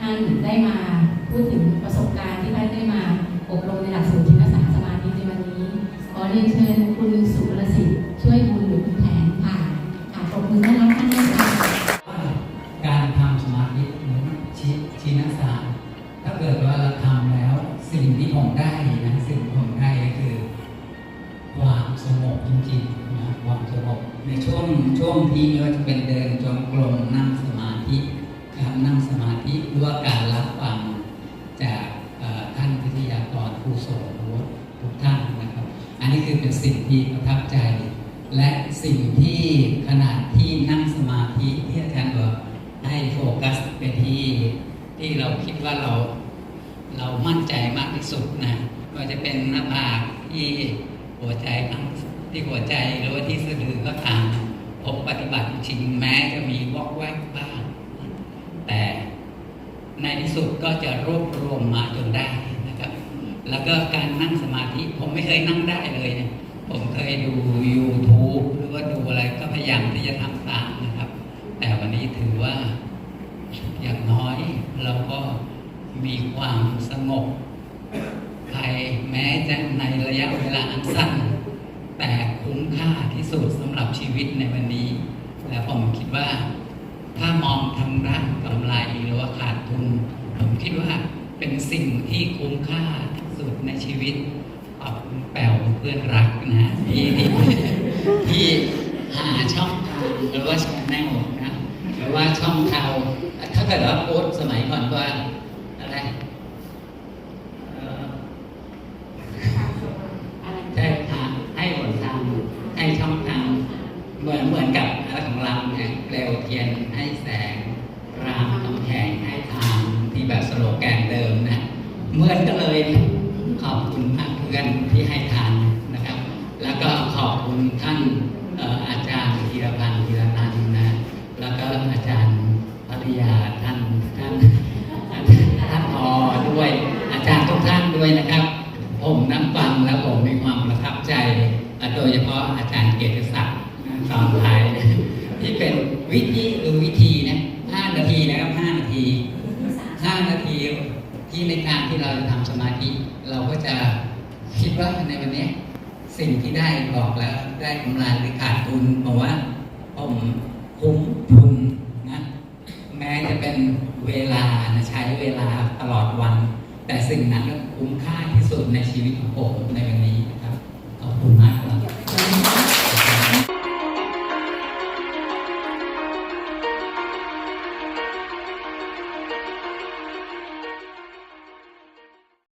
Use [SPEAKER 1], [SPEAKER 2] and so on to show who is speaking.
[SPEAKER 1] ท่านได้มาพูดถึงประสบการณ์ที่ท่านได้มาอบรมในหลักสูตรจิตศาสตร์สมาธิในวันนี้ ขอเรียนเชิญคุณสุรสิทธิ์ช่วยบุญหรือคุณแผนค่ะค่ะปรบมือต้อนรับท่านด้วยค่ะ
[SPEAKER 2] การทำสมาธิหรือชิชินสารถ้าเกิดว่าเราทำแล้วสิ่งที่ผมได้นะสิ่งที่ผมได้ก็คือ ความสงบจริงๆนะความสงบในช่วงช่วงที่ไม่ว่าจะเป็นเดินจง ยากรผู้ทรงรู้ทุกท่านนะครับ อันนี้คือเป็นสิ่งที่ประทับใจ และสิ่งที่ขนาดที่นั่งสมาธิที่อาจารย์บอกให้โฟกัสไปที่ที่เราคิดว่าเราเรามั่นใจมากที่สุดนะว่าจะเป็นหน้าผากที่หัวใจบ้งที่หัวใจหรือว่าที่สะดือก็ตามผมปฏิบัติจริงแม้จะมีวอกแวกบ้างแต่ในที่สุดก็จะรวบรวมมาจนได้ แล้วก็การนั่งสมาธิผมไม่เคยนั่งได้เลยนะผมเคยดู YouTube หรือว่าดูอะไรก็พยายามที่จะทำตามนะครับ แต่วันนี้ถือว่าอย่างน้อยเราก็มีความสงบภายแม้จะในระยะเวลาอันสั้น แต่คุ้มค่าที่สุดสำหรับชีวิตในวันนี้ และผมคิดว่าถ้ามองทางด้านกำไรหรือว่าขาดทุน ผมคิดว่าเป็นสิ่งที่คุ้มค่า สุดในชีวิตขอบคุณแป๋วเพื่อนรักนะที่ที่หาช่องทางหรือว่าชแนลนะหรือว่าช่องทางถ้าเกิดว่าโพสต์สมัยก่อนว่าอะไรใช่ทางให้หนทางให้ช่องทางเหมือนเหมือนกับอะไรของเราเนี่ยเปลวเทียนให้แสงรามกำแพงให้ทางที่แบบสโลแกนเดิมนะเหมือนกันเลยนะ อบคุณท่านเพื่อนที่ให้ทานนะครับ แล้วก็ขอบคุณท่านอาจารย์ธีรพันธ์ธีรนันนะ แล้วก็อาจารย์ภริยาท่านท่านท่านพอด้วย อาจารย์ทุกท่านด้วยนะครับ ผมนั่งฟังแล้วผมมีความประทับใจ โดยเฉพาะอาจารย์เกียรติศักดิ์สอนไทยที่เป็นวิธีหรือวิธีนะห้านาทีนะครับห้านาทีห้านาที ที่ในการที่เราจะทำสมาธิ เราก็จะคิดว่าในวันนี้สิ่งที่ได้บอกแล้วได้กำไรหรือขาดทุนบอกว่าผมคุ้มทุนนะแม้จะเป็นเวลานะใช้เวลาตลอดวัน แต่สิ่งนั้นก็คุ้มค่าที่สุดในชีวิตของผมในวันนี้